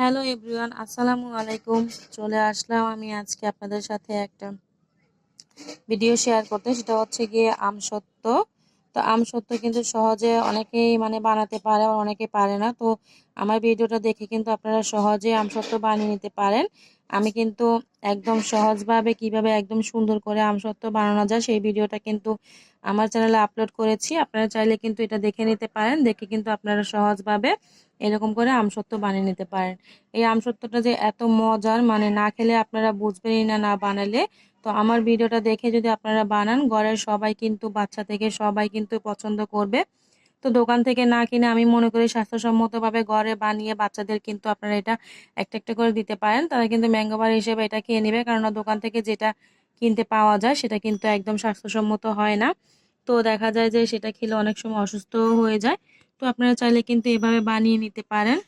Hello everyone, আসসালামু আলাইকুম। চলে আসলাম আমি আজকে আপনাদের সাথে একটা ভিডিও শেয়ার করতে, সেটা হচ্ছে গিয়ে আমসত্ত্ব তো আমসত্ত্ব কিন্তু সহজে অনেকেই মানে বানাতে পারে আর অনেকে পারে না। তো আমার ভিডিওটা দেখে কিন্তু আপনারা সহজে আমসত্ত্ব বানিয়ে নিতে পারেন। আমি কিন্তু একদম সহজভাবে কীভাবে একদম সুন্দর করে আমসত্ত্ব বানানো যায় সেই ভিডিওটা কিন্তু আমার চ্যানেলে আপলোড করেছি। আপনারা চাইলে কিন্তু এটা দেখে নিতে পারেন। দেখে কিন্তু আপনারা সহজভাবে এরকম করে আমসত্ত্ব বানিয়ে নিতে পারেন। এই আমসত্ত্বটা যে এত মজার মানে না খেলে আপনারা বুঝবেনই না না বানালে। তো আমার ভিডিওটা দেখে যদি আপনারা বানান, ঘরের সবাই কিন্তু, বাচ্চা থেকে সবাই কিন্তু পছন্দ করবে। তো দোকান থেকে না কিনে আমি মনে করি স্বাস্থ্যসম্মতভাবে ঘরে বানিয়ে বাচ্চাদের কিন্তু আপনারা এটা একটা একটা করে দিতে পারেন। তারা কিন্তু ম্যাঙ্গোবার হিসেবে এটা খেয়ে নেবে। কারণ দোকান থেকে যেটা কিনতে পাওয়া যায় সেটা কিন্তু একদম স্বাস্থ্যসম্মত হয় না। তো দেখা যায় যে সেটা খেলে অনেক সময় অসুস্থ হয়ে যায়। তো আপনারা চাইলে কিন্তু এভাবে বানিয়ে নিতে পারেন।